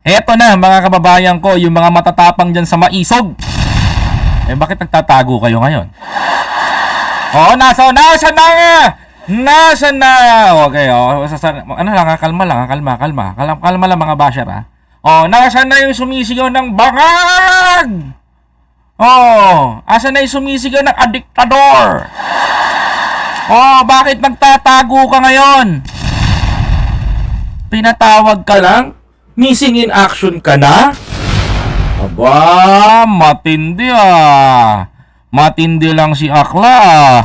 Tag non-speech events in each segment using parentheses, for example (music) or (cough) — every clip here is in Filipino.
Eto na mga kababayan ko, yung mga matatapang dyan sa maisog. Eh bakit nagtatago kayo ngayon? Oo, nasa, nasa na nga! Nasa na! Okay, oh, ano lang, kalma lang, kalma, kalma. Kalma, kalma lang mga basher, ha. Oh, nasa na yung sumisigaw ng bangag? Oh, asa na yung sumisigaw ng adiktador? Oh, bakit nagtatago ka ngayon? Pinatawag ka lang? Missing in action ka na? Aba, matindi ah. Matindi lang si Akla ah.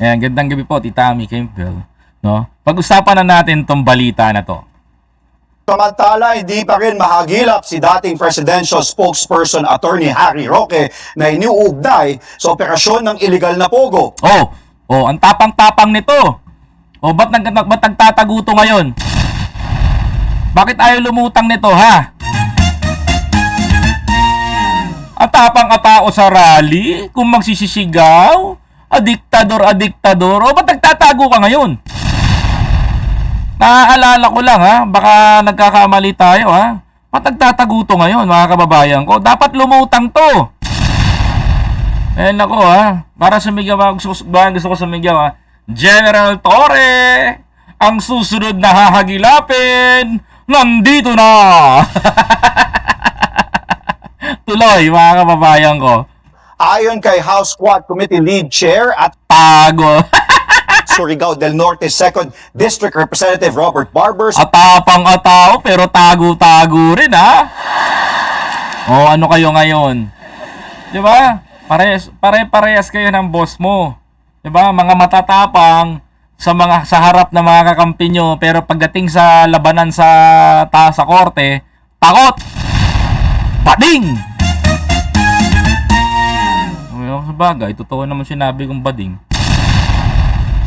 Ayan, gandang gabi po, Tita Ami Campbell. No? Pag-usapan na natin tong balita na to. Samantala, hindi pa rin mahagilap si dating presidential spokesperson attorney Harry Roque na iniuugnay sa operasyon ng illegal na pogo. Oh, oh, ang tapang-tapang nito. Oh, ba't, nag, ba't nagtatago to ngayon? Bakit ayaw lumutang nito, ha? Ang tapang katao sa rally, kung magsisisigaw, adiktador, adiktador, o ba't nagtatago ka ngayon? Naaalala ko lang ha, baka nagkakamali tayo ha. Ba't nagtatago to ngayon mga kababayan ko? Dapat lumutang to. Eh nako ha, para sumigaw ako, gusto, gusto ko sumigaw ha. General Torre, ang susunod na hahagilapin, nandito na! (laughs) Tuloy mga kababayan ko. Ayon kay House Squad Committee Lead Chair at Tago. (laughs) Surigao del Norte 2nd District Representative Robert Barbers, Atapang atao pero tago-tago rin ha. O ano kayo ngayon? 'Di ba? Parehas pare-parehas kayo ng boss mo. 'Di ba? Mga matatapang sa mga sa harap ng mga kakampi nyo pero pagdating sa labanan sa taas sa korte, takot. Bading. Ano sa bagay, totoo naman sinabi kong bading.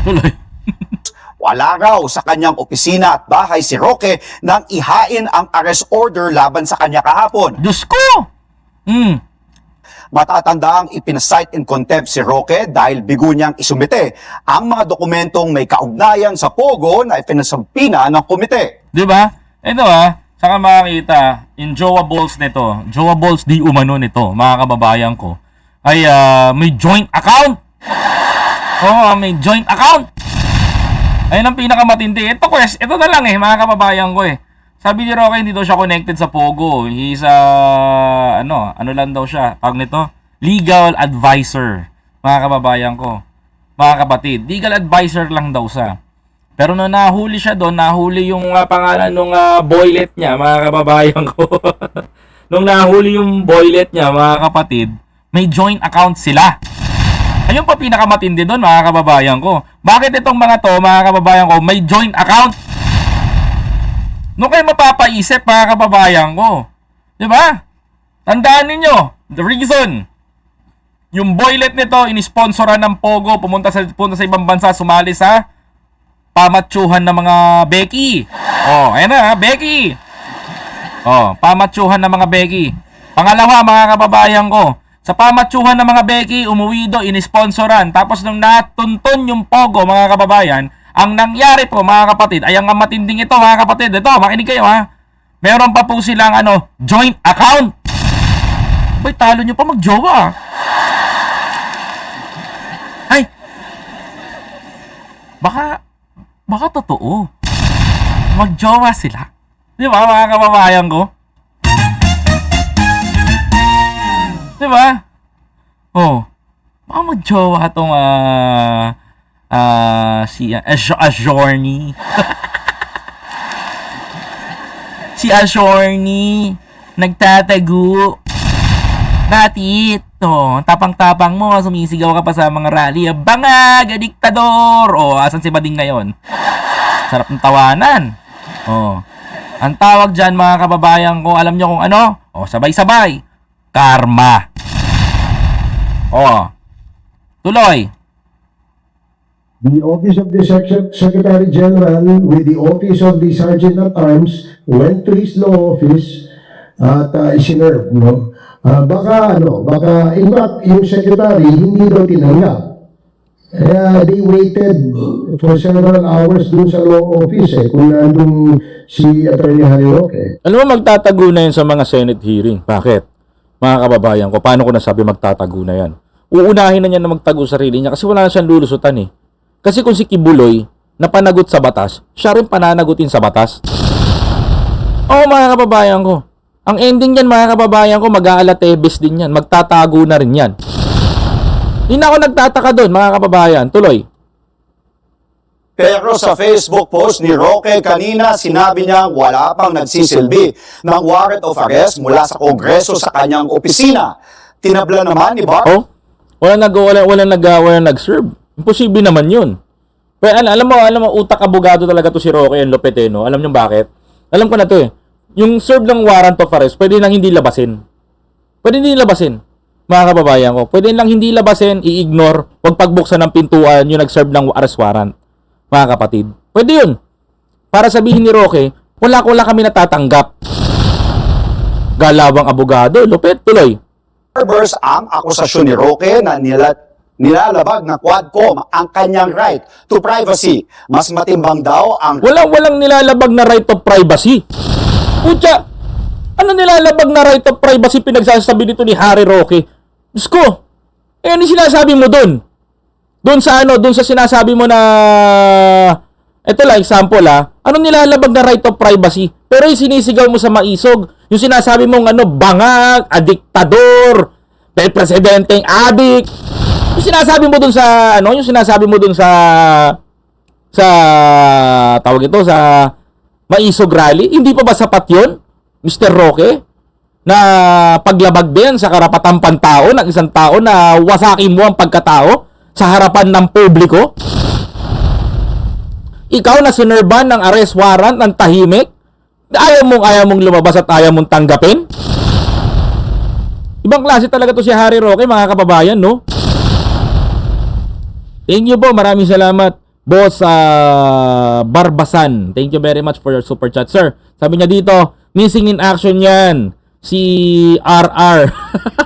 Tuloy. (laughs) wala raw sa kanyang opisina at bahay si Roque nang ihain ang arrest order laban sa kanya kahapon. Diyos ko! Matatandaang ipinasight in contempt si Roque dahil bigo niyang isumite ang mga dokumentong may kaugnayan sa Pogo na ipinasampina ng komite. Di ba? Ito ah, saka makakita, in Jowa Balls nito, Jowa Balls di umano nito, mga kababayan ko, ay ah, may joint account. Oo, oh, may joint account. Ayun ang pinakamatindi. Ito, quest, ito na lang eh, mga kababayan ko eh. Sabi ni Roque, hindi daw siya connected sa Pogo. He's a, ano, ano lang daw siya, tawag nito, legal advisor, mga kababayan ko. Mga kapatid, legal advisor lang daw siya. Pero nung nahuli siya doon, nahuli yung ah, pangalan ng boylet niya, mga kababayan ko. (laughs) nung nahuli yung boylet niya, mga kapatid, may joint account sila. Ayun pa pinakamatindi doon, mga kababayan ko. Bakit itong mga to, mga kababayan ko, may joint account? Nung kayo mapapaisip, mga kababayan ko. Di ba? Tandaan ninyo, the reason, yung boylet nito, inisponsoran ng Pogo, pumunta sa, pumunta sa ibang bansa, sumali sa pamatsuhan ng mga Becky. Oh, ayan na, ha, Becky. Oh, pamatsuhan ng mga Becky. Pangalawa, mga kababayan ko, sa pamatsuhan ng mga Becky, umuwi do, inisponsoran. Tapos nung natuntun yung Pogo, mga kababayan, ang nangyari po, mga kapatid, ay ang matinding ito, mga kapatid. Ito, makinig kayo, ha. Meron pa po silang, ano, joint account. Boy, talo nyo pa magjowa. Ay, baka, baka totoo. Magjowa sila. Di ba, mga kababayan ko? Di ba? Oh, baka magjowa tong, ah, ah, si, uh, Ajorni. si Ajorni, nagtatago. Bakit? Oh, tapang-tapang mo, sumisigaw ka pa sa mga rally. Bangag, diktador! Oh, asan si Bading ngayon? Sarap ng tawanan. Oh. Ang tawag dyan, mga kababayan ko, alam nyo kung ano? Oh, sabay-sabay. Karma. Oh. Tuloy. The Office of the Sec- Secretary General with the Office of the Sergeant at Arms went to his law office at uh, isinerve, no? Ah, baka ano, baka in fact yung secretary hindi daw tinanggap. Kaya they waited for several hours dun sa law office eh, kung nandun si Attorney Harry Roque. Alam mo, magtatago na yan sa mga Senate hearing. Bakit? Mga kababayan ko, paano ko nasabi magtatago na yan? Uunahin na niya na magtago sa sarili niya kasi wala na siyang lulusutan eh. Kasi kung si Kibuloy na panagot sa batas, siya rin pananagutin sa batas. Oo mga kababayan ko. Ang ending niyan mga kababayan ko, mag-aalatebes din yan. Magtatago na rin yan. Hindi na ako nagtataka doon mga kababayan. Tuloy. Pero sa Facebook post ni Roque kanina, sinabi niya wala pang nagsisilbi ng warrant of arrest mula sa Kongreso sa kanyang opisina. Tinabla naman ni Bar Oh, wala nag wala wala nag wala nag-serve. Imposible naman 'yun. Pero al- alam mo, alam mo utak abogado talaga to si Roque and Lopeteno. Alam niyo bakit? Alam ko na to eh. Yung serve ng warrant of arrest, pwede lang hindi labasin. Pwede hindi labasin. Mga kababayan ko, pwede lang hindi labasin, i-ignore, wag pagbuksan ng pintuan yung nag-serve ng arrest warrant. Mga kapatid. Pwede 'yun. Para sabihin ni Roque, wala ko lang kami natatanggap. Galawang abogado, Lopet, tuloy. Barbers ang akusasyon ni Roque na nila, nilalabag ng Quadcom ang kanyang right to privacy. Mas matimbang daw ang Walang walang nilalabag na right of privacy. Putya, ano nilalabag na right of privacy pinagsasabi dito ni Harry Roque? Diyos ko, eh ano sinasabi mo doon? Doon sa ano, doon sa sinasabi mo na, ito lang, example ah, ano nilalabag na right of privacy? Pero yung sinisigaw mo sa maisog, yung sinasabi mong ano, bangag, adiktador, presidenteng adik, yung sinasabi mo doon sa, ano, yung sinasabi mo doon sa, sa tawag ito sa Maisog Rally, hindi pa ba sapat 'yon? Mr. Roque na paglabag din sa karapatang pantao ng isang tao na wasakin mo ang pagkatao sa harapan ng publiko? Ikaw na sinerban ng arrest warrant ng tahimik? Ayaw mong ayaw mong lumabas at ayaw mong tanggapin? Ibang klase talaga to si Harry Roque mga kababayan, no? Thank you po. Maraming salamat. Boss ah, Barbasan. Thank you very much for your super chat, sir. Sabi niya dito, missing in action yan. Si RR.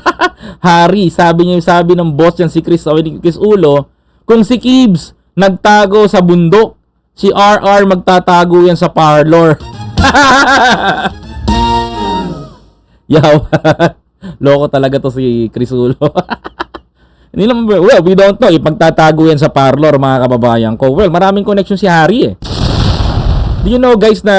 (laughs) Hari, sabi niya yung sabi ng boss yan si Chris, sabi ni Chris Ulo, kung si Kibbs nagtago sa bundok, si RR magtatago yan sa parlor. (laughs) Yaw. (laughs) Loko talaga to si Chris Ulo. Hindi naman, well, we don't know. Ipagtatago yan sa parlor, mga kababayan ko. Well, maraming connection si Harry eh. Do you know guys na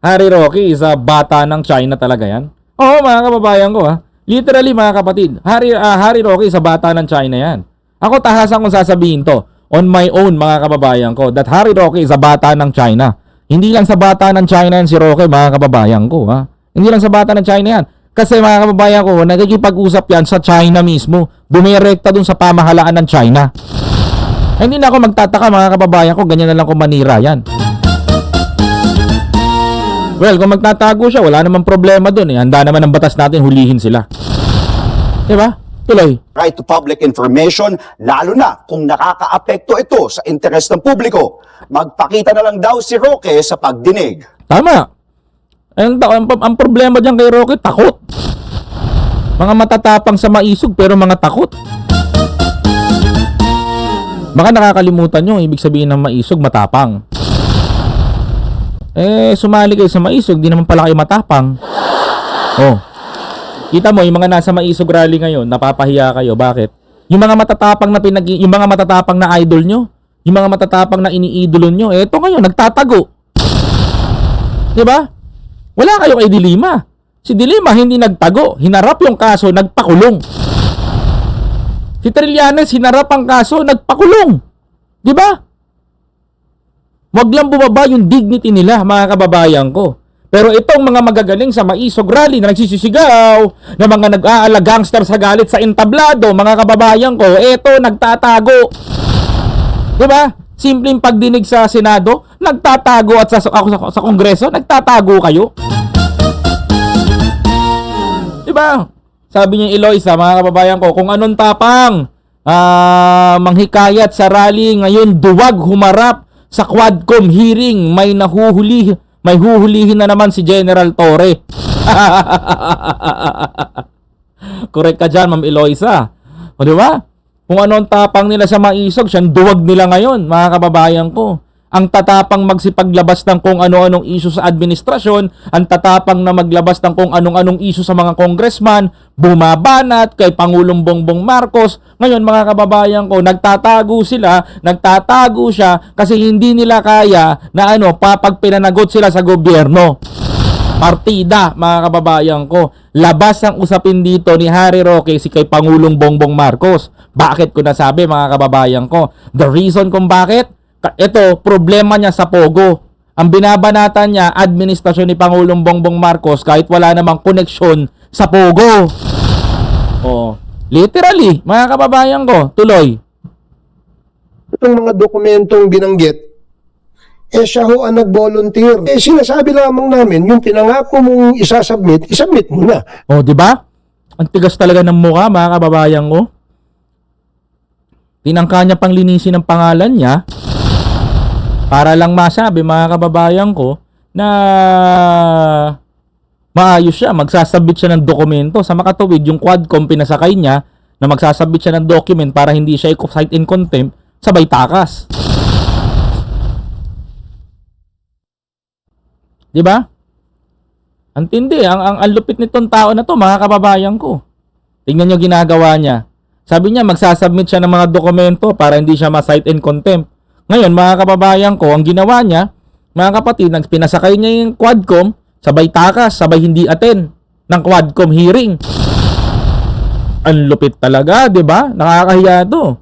Harry Rocky is a bata ng China talaga yan? Oo, mga kababayan ko ha. Literally, mga kapatid. Harry, ah, Harry Rocky is a bata ng China yan. Ako tahasan kong sasabihin to on my own, mga kababayan ko, that Harry Rocky is a bata ng China. Hindi lang sa bata ng China yan si Rocky, mga kababayan ko ha. Hindi lang sa bata ng China yan. Kasi mga kababayan ko, nagkikipag-usap yan sa China mismo. Bumirekta dun sa pamahalaan ng China. Ay, hindi na ako magtataka mga kababayan ko, ganyan na lang kung manira yan. Well, kung magtatago siya, wala namang problema dun eh. Handa naman ang batas natin, hulihin sila. Diba? Tuloy. right to public information, lalo na kung nakakaapekto ito sa interes ng publiko. Magpakita na lang daw si Roque sa pagdinig. Tama. Ang, ang, ang problema dyan kay Rocky, takot. Mga matatapang sa maisog pero mga takot. Baka nakakalimutan nyo, ibig sabihin ng maisog, matapang. Eh, sumali kayo sa maisog, di naman pala kayo matapang. Oh. Kita mo, yung mga nasa maisog rally ngayon, napapahiya kayo. Bakit? Yung mga matatapang na pinag yung mga matatapang na idol nyo, yung mga matatapang na iniidolo nyo, eto ngayon, nagtatago. 'Di ba? Wala kayo kay Dilima. Si Dilima hindi nagtago, hinarap yung kaso, nagpakulong. Si Trillanes hinarap ang kaso, nagpakulong. 'Di ba? Wag lang bumaba yung dignity nila, mga kababayan ko. Pero itong mga magagaling sa maisog rally na nagsisisigaw, na mga nag-aala gangster sa galit sa entablado, mga kababayan ko, eto nagtatago. 'Di ba? Simpleng pagdinig sa Senado, nagtatago at sa ako sa, sa Kongreso, nagtatago kayo. Ba? Sabi niya Eloisa, mga kababayan ko, kung anong tapang ah manghikayat sa rally ngayon duwag humarap sa Quadcom hearing, may nahuhuli, may huhulihin na naman si General Torre. (laughs) Correct ka dyan, Ma'am Eloisa. O, di ba? Kung ano ang tapang nila sa maisog, siyang duwag nila ngayon, mga kababayan ko. Ang tatapang magsipaglabas ng kung ano-anong issue sa administrasyon, ang tatapang na maglabas ng kung anong-anong issue sa mga congressman, bumabanat kay Pangulong Bongbong Marcos. Ngayon mga kababayan ko, nagtatago sila, nagtatago siya kasi hindi nila kaya na ano, papagpinanagot sila sa gobyerno partida, mga kababayan ko. Labas ang usapin dito ni Harry Roque si kay Pangulong Bongbong Marcos. Bakit ko nasabi, mga kababayan ko? The reason kung bakit? Ito, problema niya sa Pogo. Ang binabanatan niya, administrasyon ni Pangulong Bongbong Marcos kahit wala namang koneksyon sa Pogo. Oh, literally, mga kababayan ko, tuloy. Itong mga dokumentong binanggit, eh siya ho ang nag-volunteer. Eh sinasabi lamang namin, yung pinangako mong isasubmit, isubmit mo na. Oh, di ba? Ang tigas talaga ng mukha, mga kababayan ko. Tinangka niya pang linisin ang pangalan niya para lang masabi, mga kababayan ko, na maayos siya. Magsasabit siya ng dokumento. Sa makatuwid, yung quadcom pinasakay niya na magsasabit siya ng document para hindi siya i-cite in contempt, sabay takas. Di ba? Ang tindi, ang, ang, ang lupit nitong tao na to, mga kababayan ko. Tingnan nyo ginagawa niya. Sabi niya, magsasubmit siya ng mga dokumento para hindi siya ma-cite in contempt. Ngayon, mga kababayan ko, ang ginawa niya, mga kapatid, pinasakay niya yung quadcom, sabay takas, sabay hindi attend ng quadcom hearing. Ang lupit talaga, di ba? Nakakahiya to.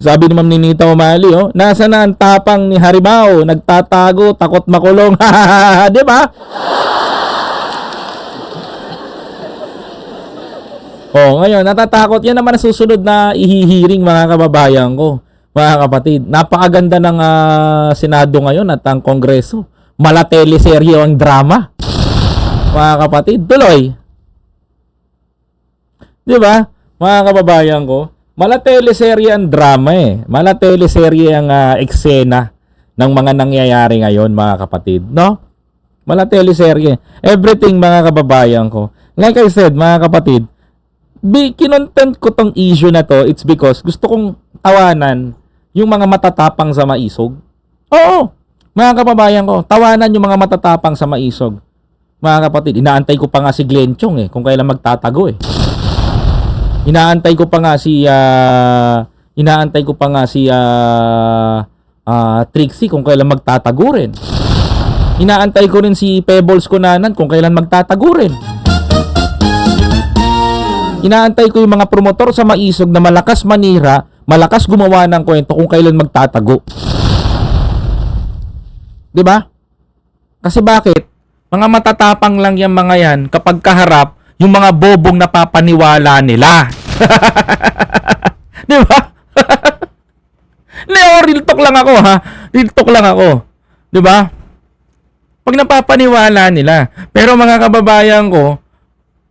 Sabi ni Ma'am Ninita Umali, oh, nasa na ang tapang ni Haribaw, nagtatago, takot makulong. (laughs) di ba? Oh, ngayon, natatakot. Yan naman ang susunod na ihihiring mga kababayan ko. Mga kapatid, napakaganda ng ah, Senado ngayon at ang Kongreso. Mala teleserye ang drama. Mga kapatid, tuloy. Di ba? Mga kababayan ko, mala teleserye ang drama eh. Mala teleserye ang ah, eksena ng mga nangyayari ngayon, mga kapatid. No? Mala teleserye. Everything, mga kababayan ko. Like I said, mga kapatid, bi kinontent ko tong issue na to, it's because gusto kong tawanan yung mga matatapang sa maisog. Oo, mga kababayan ko, tawanan yung mga matatapang sa maisog. Mga kapatid, inaantay ko pa nga si Glenn Chong eh, kung kailan magtatago eh. Inaantay ko pa nga si, ah, inaantay ko pa nga si, ah, ah, Trixie kung kailan magtatago rin. Inaantay ko rin si Pebbles Kunanan kung kailan magtatago rin. Inaantay ko yung mga promotor sa maisog na malakas manira, malakas gumawa ng kwento kung kailan magtatago. 'Di ba? Kasi bakit? Mga matatapang lang yung mga yan kapag kaharap yung mga bobong napapaniwala nila. (laughs) 'Di ba? (laughs) Leo, real talk lang ako ha. Real talk lang ako. 'Di ba? Pag napapaniwala nila. Pero mga kababayan ko,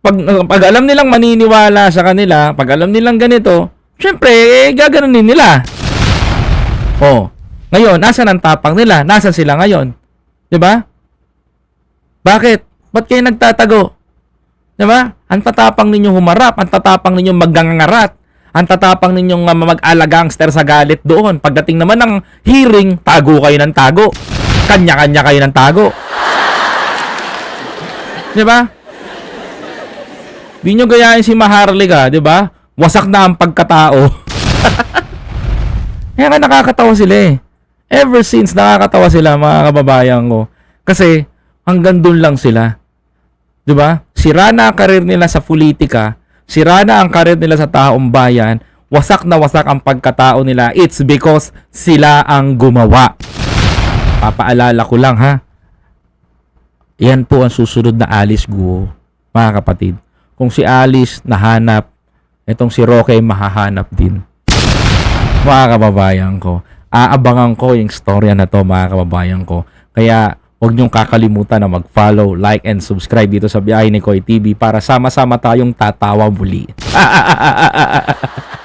pag, pag alam nilang maniniwala sa kanila, pag alam nilang ganito, syempre, eh, gaganunin nila. Oh. Ngayon, nasan ang tapang nila? Nasaan sila ngayon? 'Di ba? Bakit? Ba't kayo nagtatago? 'Di ba? Ang tatapang ninyong humarap, ang tatapang ninyong magangarat, ang tatapang ninyong uh, mag-alagangster sa galit doon. Pagdating naman ng hearing, tago kayo ng tago. Kanya-kanya kayo ng tago. 'Di ba? Di nyo gayahin si Maharlika, di ba? Wasak na ang pagkatao. (laughs) Kaya nga nakakatawa sila eh. Ever since nakakatawa sila mga kababayan ko. Kasi hanggang dun lang sila. Di ba? Sira na ang karir nila sa politika. Sira na ang karir nila sa taong bayan. Wasak na wasak ang pagkatao nila. It's because sila ang gumawa. Papaalala ko lang ha. Yan po ang susunod na Alice Guo, mga kapatid. Kung si Alice nahanap, itong si Roque mahahanap din. Mga kababayan ko, aabangan ko yung storya na to, mga kababayan ko. Kaya, huwag niyong kakalimutan na mag-follow, like, and subscribe dito sa Biyahe ni Koy TV para sama-sama tayong tatawa muli. (laughs)